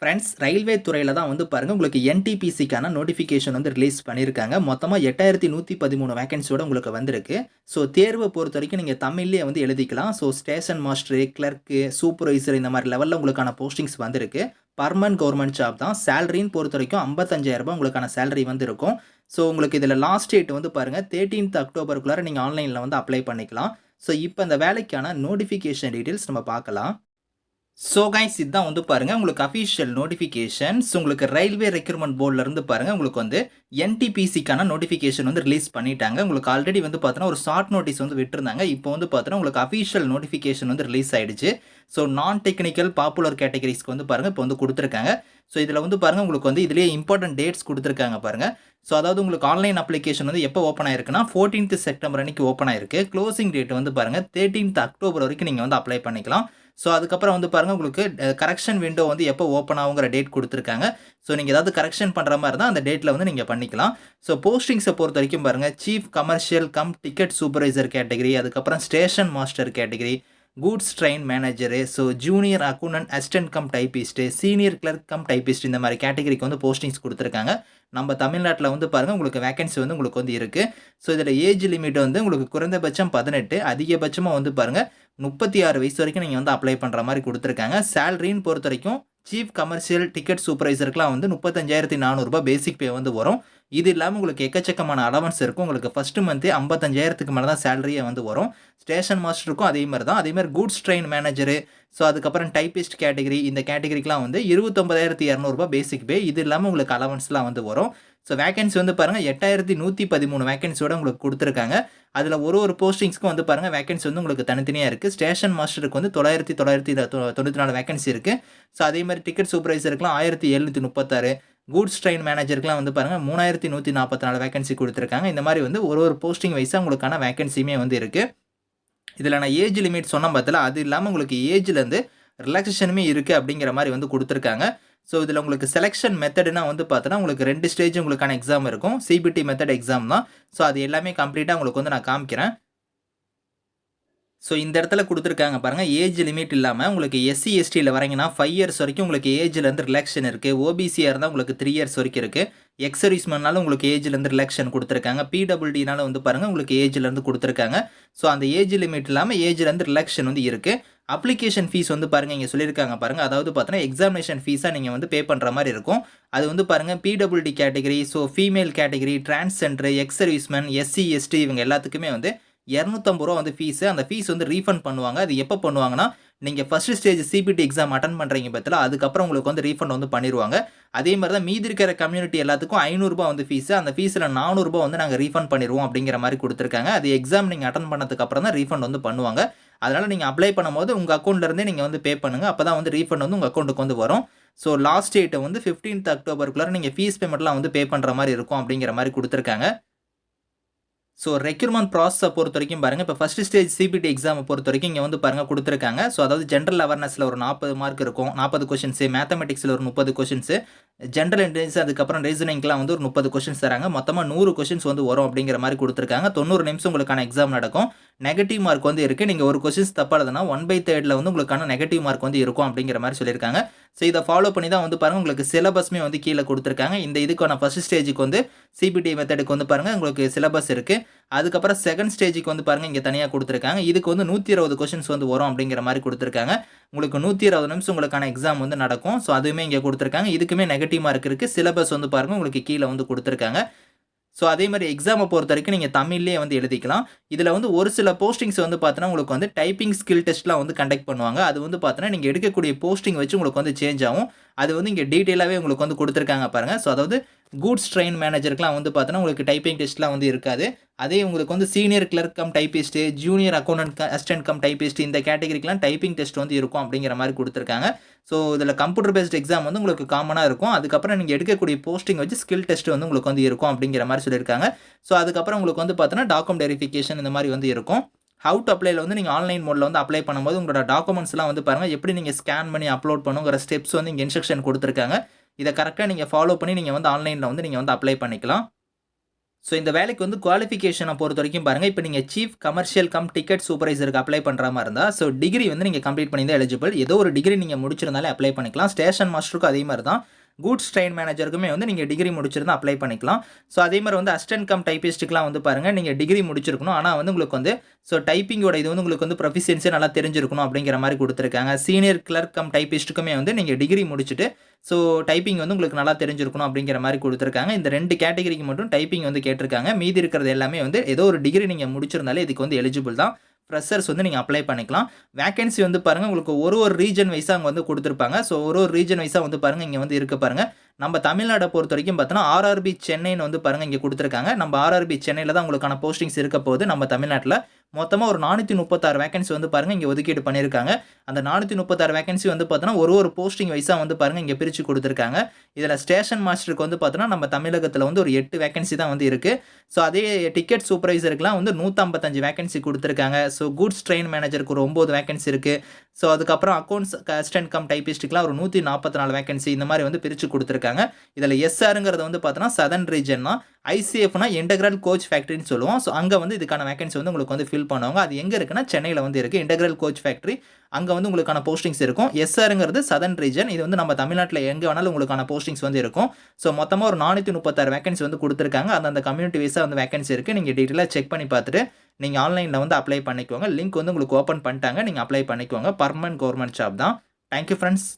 Friends railway துறையில் தான் வந்து பாருங்கள் உங்களுக்கு என்டிபிசிக்கான நோட்டிஃபிகேஷன் வந்து ரிலீஸ் பண்ணியிருக்காங்க மொத்தமாக எட்டாயிரத்தி நூற்றி பதிமூணு வேகன்சியோட உங்களுக்கு வந்திருக்கு. ஸோ தேர்வை பொறுத்த வரைக்கும் நீங்கள் தமிழ்லேயே வந்து எழுதிக்கலாம். So station master clerk supervisor இந்த மாதிரி லெவலில் உங்களுக்கான போஸ்டிங்ஸ் வந்திருக்கு. பர்மனன்ட் கவர்மெண்ட் ஜாப் தான். சேலரின்னு பொறுத்த வரைக்கும் ஐம்பத்தஞ்சாயிரரூபா உங்களுக்கான சேலரி வந்து இருக்கும் ஸோ உங்களுக்கு இதில் லாஸ்ட் டேட் வந்து பாருங்கள் தேர்ட்டீன்த் அக்டோபருக்குள்ளார நீங்கள் ஆன்லைனில் வந்து அப்ளை பண்ணிக்கலாம். ஸோ இப்போ இந்த வேலைக்கான நோட்டிஃபிகேஷன் டீட்டெயில்ஸ் நம்ம பார்க்கலாம். ஸோ கைஸ் இதுதான் வந்து பாருங்கள் உங்களுக்கு அஃபிஷியல் நோட்டிஃபிகேஷன்ஸ் உங்களுக்கு ரயில்வே ரெக்ரூட்மெண்ட் போர்ட்லேருந்து பாருங்கள் உங்களுக்கு வந்து என்டிபிசிக்கான நோட்டிஃபிகேஷன் வந்து ரிலீஸ் பண்ணிட்டாங்க. உங்களுக்கு ஆல்ரெடி வந்து பார்த்தோன்னா ஒரு ஷார்ட் நோட்டீஸ் வந்து விட்டுருந்தாங்க. இப்போ வந்து பார்த்தோன்னா உங்களுக்கு அஃபிஷியல் நோட்டிஃபிகேஷன் வந்து ரிலீஸ் ஆகிடுச்சு ஸோ நான் டெக்னிக்கல் பாப்புலர் கேட்டகரிஸ்க்கு வந்து பாருங்கள் இப்போ வந்து கொடுத்துருக்காங்க. ஸோ இதில் வந்து பாருங்கள் உங்களுக்கு வந்து இதுலேயே இம்பார்ட்டன்ட் டேட்ஸ் கொடுத்துருக்காங்க பாருங்கள் ஸோ அதாவது உங்களுக்கு ஆன்லைன் அப்ளிகேஷன் வந்து எப்போ ஓப்பன் ஆயிருக்குன்னா ஃபோர்டீன்த் செப்டம்பர் அன்னைக்கு ஓப்பன் ஆயிருக்கு. க்ளோசிங் டேட் வந்து பாருங்கள் தேர்ட்டீன்த் அக்டோபர் வரைக்கும் நீங்கள் வந்து அப்ளை பண்ணிக்கலாம். ஸோ அதுக்கப்புறம் வந்து பாருங்கள் உங்களுக்கு கரெக்ஷன் விண்டோ வந்து எப்போ ஓப்பன் ஆகுங்கிற டேட் கொடுத்துருக்காங்க. ஸோ நீங்கள் ஏதாவது கரெக்ஷன் பண்ணுற மாதிரி இருந்தால் அந்த டேட்டில் வந்து நீங்கள் பண்ணிக்கலாம். ஸோ போஸ்டிங்ஸை பொறுத்த வரைக்கும் பாருங்கள் chief commercial cum ticket supervisor category அதுக்கப்புறம் station master category goods train manager so junior accountant assistant cum typist senior clerk cum typist இந்த மாதிரி கேட்டகரிக்கு வந்து போஸ்டிங்ஸ் கொடுத்துருக்காங்க. நம்ம தமிழ்நாட்டில் வந்து பாருங்கள் உங்களுக்கு வேகன்சி வந்து உங்களுக்கு வந்து இருக்குது ஸோ இதில் ஏஜ் லிமிட் வந்து உங்களுக்கு குறைந்தபட்சம் பதினெட்டு அதிகபட்சமாக வந்து பாருங்கள் முப்பத்தி ஆறு வயசு வரைக்கும் நீங்கள் வந்து அப்ளை பண்ணுற மாதிரி கொடுத்துருக்காங்க. சேலரின்னு பொறுத்த வரைக்கும் சீஃப் கமர்ஷியல் டிக்கெட் சூப்பர்வைசருக்குலாம் வந்து முப்பத்தஞ்சாயிரத்தி நானூறுரூபா பேசிக் பே வந்து வரும். இது இல்லாமல் உங்களுக்கு எக்கச்சக்கமான அலவன்ஸ் இருக்கும். உங்களுக்கு ஃபஸ்ட்டு மந்த்தே ஐம்பத்தஞ்சாயிரத்துக்கு மேலே தான் சேலரியே வந்து வரும். ஸ்டேஷன் மாஸ்டருக்கும் அதே மாதிரி தான். அதே மாதிரி கூட்ஸ் ட்ரெயின் மேனேஜரு ஸோ அதுக்கப்புறம் டைப்பிஸ்ட் கேட்டகரி இந்த கேட்டகரிக்கெலாம் வந்து இருபத்தொம்பதாயிரத்தி இரநூறுபா பேசிக் பே இது இல்லாமல் உங்களுக்கு அலவன்ஸ்லாம் வந்து வரும். ஸோ வேகன்சி வந்து பாருங்கள் எட்டாயிரத்தி நூற்றி பதிமூணு வேகன்சியோட உங்களுக்கு கொடுத்துருக்காங்க. அதில் ஒரு ஒரு போஸ்டிங்ஸ்க்கும் வந்து பாருங்கள் வேகன்சி வந்து உங்களுக்கு தனித்தனியாக இருக்குது ஸ்டேஷன் மாஸ்டருக்கு வந்து தொள்ளாயிரத்தி தொள்ளாயிரத்தி தொ- தொண்ணூற்றி நாலு வேகன்சி இருக்குது ஸோ அதே மாதிரி டிக்கெட் சூப்பர்வைசருக்குலாம் ஆயிரத்தி எழுநூற்றி முப்பத்தாறு. கூட்ஸ் ட்ரெயின் மேனேஜருக்குலாம் வந்து பாருங்கள் மூணாயிரத்தி நூற்றி நாற்பத்தி நாலு வேகன்சி கொடுத்துருக்காங்க. இந்த மாதிரி வந்து ஒரு ஒரு போஸ்டிங் வைஸாக உங்களுக்கான வேகன்சியுமே வந்து இருக்குது இதில் நான் ஏஜ் லிமிட் சொன்ன பார்த்தல அது இல்லாமல் உங்களுக்கு ஏஜ்லேருந்து ரிலாக்ஸேஷனுமே இருக்குது அப்படிங்கிற மாதிரி வந்து கொடுத்துருக்காங்க. ஸோ இதில் உங்களுக்கு செலெக்ஷன் மெத்தடுனா வந்து பார்த்தோன்னா உங்களுக்கு ரெண்டு ஸ்டேஜ் உங்களுக்கான எக்ஸாம் இருக்கும். சிபிடி மெத்தட் எக்ஸாம் தான். ஸோ அது எல்லாமே கம்ப்ளீட்டாக உங்களுக்கு வந்து நான் காமிக்கிறேன். ஸோ இந்த இடத்துல கொடுத்துருக்காங்க பாருங்கள் ஏஜ் லிமிட் இல்லாமல் உங்களுக்கு எஸ்சி எஸ்டியில் வரீங்கன்னா ஃபைவ் இயர்ஸ் வரைக்கும் உங்களுக்கு ஏஜ்லேருந்து ரிலாக்ஷன் இருக்குது ஓபிசியாக இருந்தால் உங்களுக்கு த்ரீ இயர்ஸ் வரைக்கும் இருக்குது எக்ஸ் உங்களுக்கு ஏஜ்லேருந்து ரிலாக்ஷன் கொடுத்துருக்காங்க. பிடபிள்டினால வந்து பாருங்கள் உங்களுக்கு ஏஜ்லேருந்து கொடுத்துருக்காங்க. ஸோ அந்த ஏஜ் லிமிட் இல்லாமல் ஏஜ்லேருந்து ரிலாக்ஷன் வந்து இருக்குது அப்ளிகேஷன் ஃபீஸ் வந்து பாருங்கள் இங்கே சொல்லியிருக்காங்க பாருங்கள் அதாவது பார்த்தோன்னா எக்ஸாமினேஷன் ஃபீஸாக நீங்கள் வந்து பே பண்ணுற மாதிரி இருக்கும். அது வந்து பாருங்கள் P W D category so female category transgender ex serviceman SC ST இவங்க எல்லாத்துக்குமே வந்து இரநூத்தம்பது ரூபா வந்து ஃபீஸு அந்த ஃபீஸ் வந்து ரீஃபண்ட் பண்ணுவாங்க. அது எப்போ பண்ணுவாங்கன்னா நீங்கள் first stage CBT exam attend பண்ணுறீங்க பற்றில அதுக்கப்புறம் உங்களுக்கு வந்து ரீஃபண்ட் வந்து பண்ணிடுவாங்க அதே மாதிரி தான் மீதி இருக்கிற கம்யூனிட்டி எல்லாத்துக்கும் ஐநூறுரூபா வந்து ஃபீஸு அந்த ஃபீஸில் நானூறுரூபா வந்து நாங்கள் ரீஃபண்ட் பண்ணிடுவோம் அப்படிங்கிற மாதிரி கொடுத்துருக்காங்க. அது எக்ஸாம் நீங்கள் அட்டன் பண்ணதுக்கப்புறம் தான் ரீஃபண்ட் வந்து பண்ணுவாங்க. அதனால் நீங்கள் அப்ளை பண்ணும்போது உங்கள் அக்கௌண்ட்லேருந்தே நீங்கள் வந்து பே பண்ணுங்கள் அப்போ தான் வந்து ரீஃபண்ட் வந்து உங்கள் அக்கௌண்ட்டுக்கு வந்து வரும். ஸோ லாஸ்ட் டேட்டை வந்து ஃபிஃப்டீன்த் அக்டோபருக்குள்ளே நீங்கள் ஃபீஸ் பேமெண்ட்லாம் வந்து பே பண்ணுற மாதிரி இருக்கும் அப்படிங்கிற மாதிரி கொடுத்துருக்காங்க. ஸோ ரெக்யூர்மெண்ட் ப்ராசஸை பொறுத்த வரைக்கும் பாருங்கள் இப்போ ஃபஸ்ட் ஸ்டேஜ் சிபிடி எக்ஸாமை பொறுத்த வரைக்கும் இங்கே வந்து பாருங்கள் கொடுத்துருக்காங்க. ஸோ அதாவது ஜென்ரல் அவேர்னஸில் ஒரு நாற்பது மார்க் இருக்கும். நாற்பது கொஷின்ஸு மேத்தமெட்டிக்ஸில் ஒரு முப்பது கொஷின்ஸு ஜென்ரல் இன்டெலிஜென்ஸ் அதுக்கப்புறம் ரீசனிங்லாம் வந்து ஒரு முப்பது கொஷின்ஸ் தராங்க. மொத்தமாக நூறு கொஷின்ஸ் வந்து வரும் அப்படிங்கிற மாதிரி கொடுத்துருக்காங்க. தொண்ணூறு நிமிஷம் உங்களுக்கான எக்ஸாம் நடக்கும். நெகட்டிவ் மார்க் வந்து இருக்குது நீங்கள் ஒரு கொஷின்ஸ் தப்பாடுதுன்னா ஒன் பை தேர்டில் வந்து உங்களுக்கான நெகட்டிவ் மார்க் வந்து இருக்கும் அப்படிங்கிற மாதிரி சொல்லியிருக்காங்க. ஸோ இதை ஃபாலோ பண்ணி தான் வந்து பாருங்கள் உங்களுக்கு சிலபஸ்மே வந்து கீழே கொடுத்துருக்காங்க. இந்த இதுக்கான ஃபஸ்ட் ஸ்டேஜுக்கு வந்து சிபிடி மெத்தடுக்கு வந்து பாருங்கள் உங்களுக்கு சிலபஸ் இருக்குது அதுக்கப்புறம் செகண்ட் ஸ்டேஜுக்கு வந்து பாருங்கள் இங்கே தனியாக கொடுத்துருக்காங்க. இதுக்கு வந்து நூற்றி இருபது கொஷின்ஸ் வந்து வரும் அப்படிங்கிற மாதிரி கொடுத்துருக்காங்க. உங்களுக்கு நூற்றி இருபது நிமிஷம் உங்களுக்கான எக்ஸாம் வந்து நடக்கும். ஸோ அதுவுமே இங்கே கொடுத்துருக்காங்க. இதுக்குமே நெகட்டிவ் மார்க் இருக்குது சிலபஸ் வந்து பாருங்கள் உங்களுக்கு கீழே வந்து கொடுத்துருக்காங்க. ஸோ அதே மாதிரி எக்ஸாமை பொறுத்த வரைக்கும் நீங்கள் தமிழ்லேயே வந்து எழுதிக்கலாம். இதில் வந்து ஒரு சில போஸ்டிங்ஸ் வந்து பார்த்தோன்னா உங்களுக்கு வந்து டைப்பிங் ஸ்கில் டெஸ்ட்லாம் வந்து கண்டக்ட் பண்ணுவாங்க. அது வந்து பார்த்தோன்னா நீங்கள் எடுக்கக்கூடிய போஸ்டிங் வச்சு உங்களுக்கு வந்து சேஞ்ச் ஆகும். அது வந்து இங்கே டீட்டெயிலாகவே உங்களுக்கு வந்து கொடுத்துருக்காங்க பாருங்கள் ஸோ அதாவது கூட்ஸ் ட்ரெயின் மேனேஜருக்குலாம் வந்து பார்த்தோன்னா உங்களுக்கு டைப்பிங் டெஸ்ட்லாம் வந்து இருக்காது. அதே உங்களுக்கு வந்து senior clerk cum typist junior accountant assistant cum typist இந்த கேட்டகரிக்கெலாம் டைப்பிங் டெஸ்ட் வந்து இருக்கும் அப்படிங்கிற மாதிரி கொடுத்துருக்காங்க. ஸோ இதில் கம்ப்யூட்டர் பேஸ்ட் எக்ஸாம் வந்து உங்களுக்கு காமனாக இருக்கும். அதுக்கப்புறம் நீங்கள் எடுக்கக்கூடிய போஸ்டிங் வச்சு ஸ்கில் டெஸ்ட் வந்து உங்களுக்கு வந்து இருக்கும் அப்படிங்கிற மாதிரி சொல்லியிருக்காங்க. ஸோ அதுக்கப்புறம் உங்களுக்கு வந்து பார்த்தோன்னா டாக்குமெண்ட் வெரிஃபிகேஷன் இந்த மாதிரி வந்து இருக்கும். ஹவு டு அப்ளைல வந்து நீங்கள் ஆன்லைன் மோடில் வந்து அப்ளை பண்ணும்போது உங்களோட டாக்குமெண்ட்ஸ்லாம் வந்து பாருங்கள் எப்படி நீங்கள் ஸ்கேன் பண்ணி அப்லோட் பண்ணுங்கிற ஸ்டெப்ஸ் வந்து இங்கே இன்ஸ்ட்ரக்ஷன் கொடுத்துருக்காங்க. இதை கரெக்டாக நீங்கள் ஃபாலோ பண்ணி நீங்கள் வந்து ஆன்லைனில் வந்து நீங்கள் வந்து அப்ளை பண்ணிக்கலாம். ஸோ இந்த வேலைக்கு வந்து குவாலிஃபிகேஷனை பொறுத்த வரைக்கும் பாருங்கள் இப்போ நீங்கள் சீஃப் கமர்ஷியல் கம் டிக்கெட் சூப்பர்வைசருக்கு அப்ளை பண்ணுற மாதிரி இருந்தால் ஸோ டிகிரி வந்து நீங்கள் கம்ப்ளீட் பண்ணியிருந்தால் எலிஜிபிள் ஏதோ ஒரு டிகிரி நீங்கள் முடிச்சிருந்தாலே அப்ளை பண்ணிக்கலாம். ஸ்டேஷன் மாஸ்டருக்கும் அதே மாதிரி தான். கூட்ஸ் ட்ரெயின் மேனேஜருக்குமே வந்து நீங்கள் டிகிரி முடிச்சிருந்தா அப்ளை பண்ணிக்கலாம். ஸோ அதே மாதிரி வந்து அசிஸ்டன்ட் கம் டைப்பிஸ்ட்டுக்குலாம் வந்து பாருங்கள் நீங்கள் டிகிரி முடிச்சிருக்கணும். ஆனால் வந்து உங்களுக்கு வந்து ஸோ டைப்பிங்கோட இது வந்து உங்களுக்கு வந்து ப்ரொஃபிஷியன்ஸே நல்லா தெரிஞ்சிருக்கணும் அப்படிங்கிற மாதிரி கொடுத்துருக்காங்க. சீனியர் கிளர்க் கம் டைப்பிஸ்ட்டுக்குமே வந்து நீங்கள் டிகிரி முடிச்சுட்டு ஸோ டைப்பிங் வந்து உங்களுக்கு நல்லா தெரிஞ்சிருக்கணும் அப்படிங்கிற மாதிரி கொடுத்துருக்காங்க. இந்த ரெண்டு கேட்டகரிக்கு மட்டும் டைப்பிங் வந்து கேட்டிருக்காங்க. மீதி இருக்கிறது எல்லாமே வந்து ஏதோ ஒரு டிகிரி நீங்கள் முடிச்சிருந்தாலே இதுக்கு வந்து எலிஜிபிள் தான். ஃப்ரெஷர்ஸ் வந்து நீங்கள் அப்ளை பண்ணிக்கலாம். வேகன்சி வந்து பாருங்கள் உங்களுக்கு ஒரு ஒரு ரீஜன் வைஸாக அங்கே வந்து கொடுத்துருப்பாங்க. ஸோ ஒரு ஒரு ரீஜன் வைஸாக வந்து பாருங்கள் இங்கே வந்து இருக்க பாருங்கள் நம்ம தமிழ்நாடை பொறுத்த வரைக்கும் பார்த்தோன்னா ஆர்ஆர்பி சென்னைன்னு வந்து பாருங்கள் இங்கே கொடுத்துருக்காங்க. நம்ம ஆர்ஆர்பி சென்னையில் தான் உங்களுக்கான போஸ்டிங்ஸ் இருக்க போது நம்ம தமிழ்நாட்டில் மொத்தமாக ஒரு நானூற்றி முப்பத்தாறு வேகன்சி வந்து பாருங்கள் இங்கே ஒதுக்கீடு பண்ணியிருக்காங்க. அந்த நானூற்றி முப்பத்தாறு வேகன்சி வந்து பார்த்தோன்னா ஒரு ஒரு போஸ்டிங் வைஸாக வந்து பாருங்கள் இங்கே பிரித்து கொடுத்துருக்காங்க. இதில் ஸ்டேஷன் மாஸ்டருக்கு வந்து பார்த்தோன்னா நம்ம தமிழகத்தில் வந்து ஒரு எட்டு வேகன்சி தான் வந்து இருக்குது ஸோ அதே டிக்கெட் சூப்பர்வைசருக்குலாம் வந்து நூற்றம்பத்தஞ்சு வேகன்சி கொடுத்துருக்காங்க. ஸோ கூட்ஸ் ட்ரெயின் மேனேஜருக்கு ஒரு ஒம்பது வேகன்சி இருக்குது ஸோ அதுக்கப்புறம் அக்கௌண்ட்ஸ் அசிஸ்டன்ட் கம் டைப்பிஸ்ட்டுக்குலாம் ஒரு நூற்றி நாற்பத்தி நாலு வேகன்சி இந்த மாதிரி வந்து பிரித்து கொடுத்துருக்காங்க. இதில் எஸ்ஆருங்கிறது வந்து பார்த்தோன்னா சதன் ரீஜன்னா ஐசிஎஃப்னா இன்டெக்ரல் கோச் ஃபேக்ட்ரின்னு சொல்லுவோம். ஸோ அங்கே வந்து இதுக்கான வேகன்சி வந்து உங்களுக்கு வந்து ஃபில் பண்ணுவாங்க. அது எங்கே இருக்குன்னா சென்னையில் வந்து இருக்குது இன்டெக்ரல் கோச் ஃபேக்ட்ரி அங்கே வந்து உங்களுக்கான போஸ்டிங்ஸ் இருக்கும். எஸ்ஆருங்கிறது சதன் ரீஜன் இது வந்து நம்ம தமிழ்நாட்டில் எங்கே வேணாலும் உங்களுக்கான போஸ்டிங்ஸ் வந்து இருக்கும். ஸோ மொத்தமாக ஒரு நானூற்றி முப்பத்தாறு வேகன்சி வந்து கொடுத்துருக்காங்க. அந்தந்த கம்யூனிட்டி வைஸாக வந்து வேகன்சி இருக்குது நீங்கள் டீட்டெயிலாக செக் பண்ணி பார்த்துட்டு நீங்கள் ஆன்லைனில் வந்து அப்ளை பண்ணிக்கோங்க. லிங்க் வந்து உங்களுக்கு ஓப்பன் பண்ணிட்டாங்க. நீங்கள் அப்ளை பண்ணிக்கோங்க. பர்மனன்ட் கவர்மெண்ட் ஜாப் தான். Thank you friends